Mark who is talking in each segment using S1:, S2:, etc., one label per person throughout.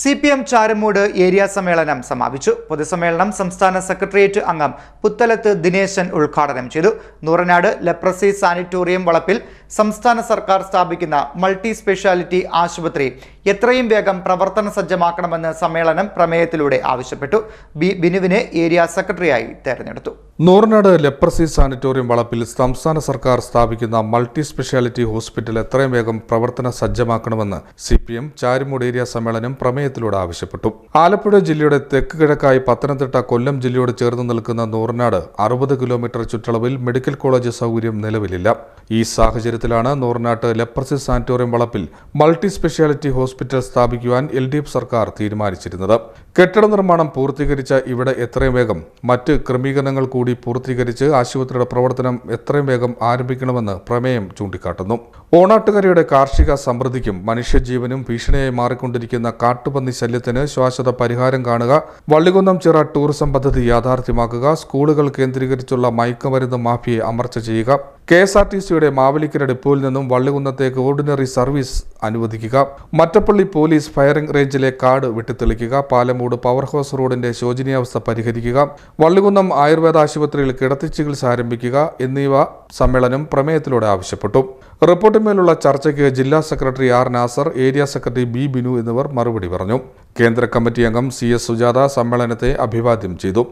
S1: C P M Charummood area സമ്മേളനം സമാപിച്ചു. പൊതുസമ്മേളനം സംസ്ഥാന സെക്രട്ടേറിയറ്റ് അംഗം പുത്തലത്ത് ദിനേശൻ ഉദ്ഘാടനം ചെയ്തു. നൂറനാട് ലെപ്രസി സാനിറ്റോറിയം വളപ്പിൽ സംസ്ഥാന സർക്കാർ സ്ഥാപിക്കുന്ന മൾട്ടി സ്പെഷ്യാലിറ്റി ആശുപത്രി എത്രയും വേഗം പ്രവർത്തന സജ്ജമാക്കണമെന്ന് സമ്മേളനം പ്രമേയത്തിലൂടെ ആവശ്യപ്പെട്ടു. ബി ബിനുവിനെ ഏരിയ സെക്രട്ടറിയായി തെരഞ്ഞെടുത്തു.
S2: നൂറിനാട് ലെപ്രസി സാനിറ്റോറിയം വളപ്പിൽ സംസ്ഥാന സർക്കാർ സ്ഥാപിക്കുന്ന മൾട്ടി സ്പെഷ്യാലിറ്റി ഹോസ്പിറ്റൽ എത്രയും വേഗം പ്രവർത്തന സജ്ജമാക്കണമെന്ന് C P M Charummood area സമ്മേളനം പ്രമേയത്തിലൂടെ ആവശ്യപ്പെട്ടു. ആലപ്പുഴ ജില്ലയുടെ തെക്ക് കിഴക്കായി പത്തനംതിട്ട കൊല്ലം ജില്ലയോട് ചേർന്ന് നിൽക്കുന്ന നൂറിനാട് അറുപത് കിലോമീറ്റർ ചുറ്റളവിൽ മെഡിക്കൽ കോളേജ് സൗകര്യം നിലവിലില്ല. ഈ സാഹചര്യത്തിലാണ് നൂറിനാട്ട് ലെപ്രസി സാനിറ്റോറിയം വളപ്പിൽ മൾട്ടി സ്പെഷ്യാലിറ്റി ഹോസ്പിറ്റൽ സ്ഥാപിക്കുവാൻ എൽ സർക്കാർ തീരുമാനിച്ചിരുന്നത്. കെട്ടിട നിർമ്മാണം പൂർത്തീകരിച്ച ഇവിടെ എത്രയും വേഗം മറ്റ് ക്രമീകരണങ്ങൾ കൂടി പൂർത്തീകരിച്ച് ആശുപത്രിയുടെ പ്രവർത്തനം എത്രയും വേഗം ആരംഭിക്കണമെന്ന് പ്രമേയം ചൂണ്ടിക്കാട്ടുന്നു. ഓണാട്ടുകരയുടെ കാർഷിക സമൃദ്ധിക്കും മനുഷ്യജീവനും ഭീഷണിയായി മാറിക്കൊണ്ടിരിക്കുന്ന കാട്ടുപന്നി ശല്യത്തിന് ശാശ്വത പരിഹാരം കാണുക വള്ളികുന്നം ചിറ ടൂറിസം പദ്ധതി യാഥാർത്ഥ്യമാക്കുക സ്കൂളുകൾ കേന്ദ്രീകരിച്ചുള്ള മയക്കുമരുന്ന് മാഫിയെ അമർച്ച ചെയ്യുക കെ എസ് ആർ ടി സിയുടെ മാവലിക്കര ഡിപ്പോയിൽ നിന്നും വള്ളികുന്നത്തേക്ക് ഓർഡിനറി സർവീസ് അനുവദിക്കുക. മറ്റപ്പള്ളി പോലീസ് ഫയറിംഗ് റേഞ്ചിലെ കാർഡ് വെട്ടിത്തെളിക്കുക. പാലമൂട് പവർ ഹൗസ് റോഡിന്റെ ശോചനീയാവസ്ഥ പരിഹരിക്കുക. വള്ളികുന്നം ആയുർവേദ ആശുപത്രിയിൽ കിടത്തി ചികിത്സ ആരംഭിക്കുക എന്നിവ സമ്മേളനം പ്രമേയത്തിലൂടെ ആവശ്യപ്പെട്ടു. റിപ്പോർട്ടിന്മേലുള്ള ചർച്ചയ്ക്ക് ജില്ലാ secretary R Nasar area secretary B Binu എന്നിവർ മറുപടി പറഞ്ഞു. കേന്ദ്ര കമ്മിറ്റി അംഗം സി എസ് സുജാത സമ്മേളനത്തെ അഭിവാദ്യം ചെയ്തു.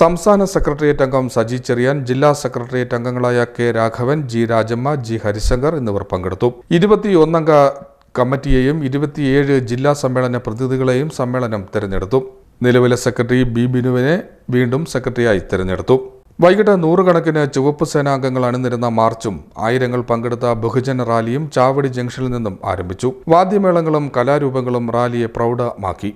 S2: സംസ്ഥാന സെക്രട്ടേറിയറ്റ് അംഗം സജി ചെറിയാൻ ജില്ലാ സെക്രട്ടേറിയറ്റ് അംഗങ്ങളായ K Raghavan G Rajamma G Harishankar എന്നിവർ പങ്കെടുത്തു. ഇരുപത്തിയൊന്നംഗ കമ്മിറ്റിയെയും ഇരുപത്തിയേഴ് ജില്ലാ സമ്മേളന പ്രതിനിധികളെയും സമ്മേളനം തെരഞ്ഞെടുത്തു. നിലവിലെ സെക്രട്ടറി ബി ബിനുവിനെ വീണ്ടും സെക്രട്ടറിയായി തെരഞ്ഞെടുത്തു. വൈകിട്ട് നൂറുകണക്കിന് ചുവപ്പ് സേനാംഗങ്ങൾ അണിനിരുന്ന മാർച്ചും ആയിരങ്ങൾ പങ്കെടുത്ത ബഹുജന റാലിയും ചാവടി ജംഗ്ഷനിൽ നിന്നും ആരംഭിച്ചു. വാദ്യമേളങ്ങളും കലാരൂപങ്ങളും റാലിയെ പ്രൗഢമാക്കി.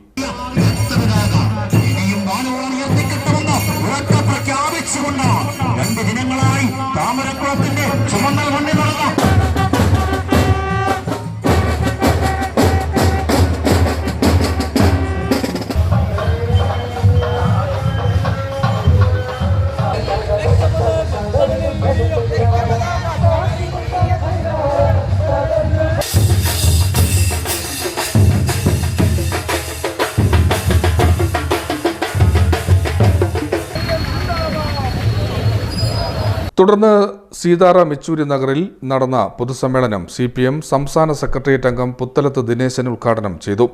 S2: തുടർന്ന് സീതാറാം യെച്ചൂരി നഗറിൽ നടന്ന പൊതുസമ്മേളനം സി പി എം സംസ്ഥാന സെക്രട്ടേറിയറ്റ് അംഗം പുത്തലത്ത് ദിനേശൻ ഉദ്ഘാടനം ചെയ്തു.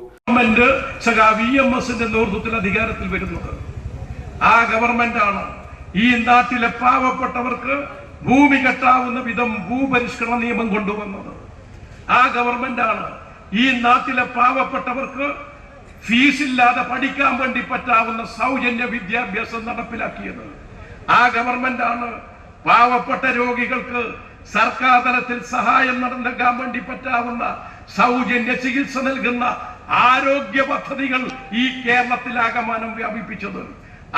S3: അധികാരത്തിൽ വരുന്നത്. ആ ഗവൺമെന്റ് ആണ് ഈ നാട്ടിലെ പാവപ്പെട്ടവർക്ക് ഭൂമി കെട്ടാവുന്ന വിധം ഭൂപരിഷ്കരണ നിയമം കൊണ്ടുവന്നത്. ആ ഗവൺമെന്റ് ആണ് ഈ നാട്ടിലെ പാവപ്പെട്ടവർക്ക് ഫീസില്ലാതെ പഠിക്കാൻ വേണ്ടി പറ്റാവുന്ന സൗജന്യ വിദ്യാഭ്യാസം നടപ്പിലാക്കിയത്. ആ ഗവൺമെന്റ് ആണ് പാവപ്പെട്ട രോഗികൾക്ക് സർക്കാർ തലത്തിൽ സഹായം നൽകാൻ വേണ്ടി പറ്റാവുന്ന സൗജന്യ ചികിത്സ നൽകുന്ന ആരോഗ്യ പദ്ധതികൾ ഈ കേരളത്തിൽ ആകമാനം വ്യാപിപ്പിച്ചത്.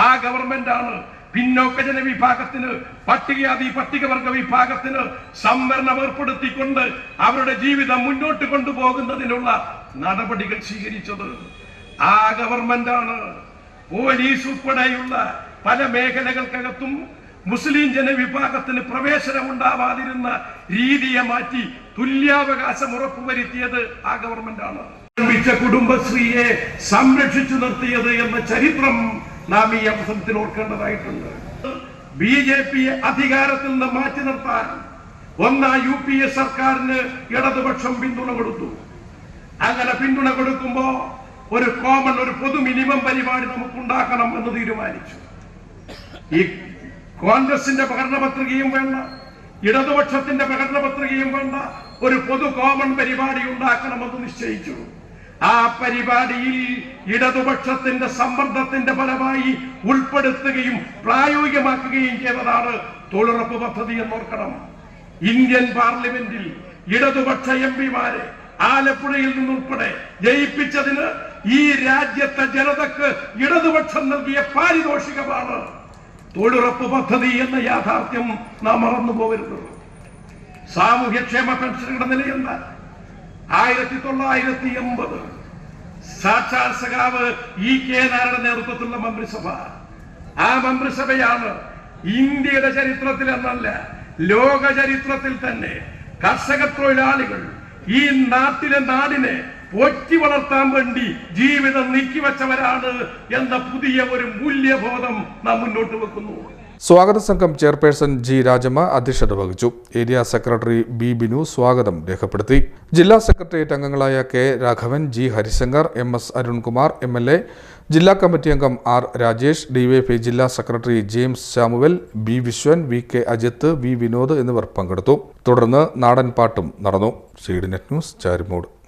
S3: ആ ഗവൺമെന്റ് ആണ് പിന്നോക്ക ജനവിഭാഗത്തിന് പട്ടികജാതി പട്ടികവർഗ വിഭാഗത്തിന് സംവരണം ഏർപ്പെടുത്തിക്കൊണ്ട് അവരുടെ ജീവിതം മുന്നോട്ട് കൊണ്ടുപോകുന്നതിനുള്ള നടപടികൾ സ്വീകരിച്ചത്. ആ ഗവൺമെന്റ് ആണ് പോലീസ് ഉൾപ്പെടെയുള്ള പല മേഖലകൾക്കകത്തും മുസ്ലിം ജനവിഭാഗത്തിന് പ്രവേശനം ഉണ്ടാവാതിരുന്ന രീതിയെ മാറ്റി തുല്യാവകാശം ഉറപ്പുവരുത്തിയത് ആ ഗവൺമെന്റ് ആണ് കുടുംബശ്രീയെ സംരക്ഷിച്ചു നിർത്തിയത് എന്ന ചരിത്രം നാം ഈ അവസരത്തിൽ ഓർക്കേണ്ടതായിട്ടുണ്ട്. ബി ജെ പിയെ അധികാരത്തിൽ നിന്ന് മാറ്റി നിർത്താൻ ഒന്നാം യു പി എ സർക്കാരിന് ഇടതുപക്ഷം പിന്തുണ കൊടുത്തു. അങ്ങനെ പിന്തുണ കൊടുക്കുമ്പോ ഒരു കോമൺ ഒരു പൊതു മിനിമം പരിപാടി നമുക്ക് ഉണ്ടാക്കണം എന്ന് തീരുമാനിച്ചു. ഈ കോൺഗ്രസിന്റെ പ്രകടന പത്രികയും വേണ്ട ഇടതുപക്ഷത്തിന്റെ പ്രകടന പത്രികയും വേണ്ട ഒരു പൊതു കോമൺ പരിപാടി ഉണ്ടാക്കണമെന്ന് നിശ്ചയിച്ചു. ആ പരിപാടിയിൽ ഇടതുപക്ഷത്തിന്റെ സമ്മർദ്ദത്തിന്റെ ഫലമായി ഉൾപ്പെടുത്തുകയും പ്രായോഗികമാക്കുകയും ചെയ്തതാണ് തൊഴിലുറപ്പ് പദ്ധതി എന്നോർക്കണം. ഇന്ത്യൻ പാർലമെന്റിൽ ഇടതുപക്ഷ എം പിമാരെ ആലപ്പുഴയിൽ നിന്നുൾപ്പെടെ ജയിപ്പിച്ചതിന് ഈ രാജ്യത്തെ ജനതക്ക് ഇടതുപക്ഷം നൽകിയ പാരിതോഷികമാണ്. തൊഴിലുറപ്പ് പദ്ധതി എന്ന യാഥാർത്ഥ്യം നാം മറന്നു പോകരുത്. സാമൂഹ്യക്ഷേമ പെൻഷനുകളുടെ നിലയെന്ത? ആയിരത്തി തൊള്ളായിരത്തി എൺപത് സാക്ഷാൽ സഖാവ് ഇ കെ നായരുടെ നേതൃത്വത്തിലുള്ള മന്ത്രിസഭ. ആ മന്ത്രിസഭയാണ് ഇന്ത്യയുടെ ചരിത്രത്തിൽ എന്നല്ല ലോക ചരിത്രത്തിൽ തന്നെ കർഷക തൊഴിലാളികൾ ഈ നാട്ടിലെ നാടിനെ പോറ്റി വളർത്താൻ വേണ്ടി ജീവിതം നീക്കിവെച്ചവരാണ് എന്ന പുതിയ ഒരു മൂല്യബോധം നാം മുന്നോട്ട് വെക്കുന്നു.
S2: സ്വാഗത സംഘം ചെയർപേഴ്സൺ ജി രാജമ്മ അധ്യക്ഷത വഹിച്ചു. ഏരിയ സെക്രട്ടറി ബി ബിനു സ്വാഗതം രേഖപ്പെടുത്തി. ജില്ലാ സെക്രട്ടേറിയറ്റ് അംഗങ്ങളായ K Raghavan G Harishankar M S Arunkumar M L A ജില്ലാ കമ്മിറ്റി അംഗം ആർ രാജേഷ് ഡിവൈഎഫ്ഐ ജില്ലാ secretary James Samuel B Viswan V K Ajith V Vinod എന്നിവർ പങ്കെടുത്തു. തുടർന്ന് നാടൻ പാട്ടും നടന്നു. Seed net news Charummood.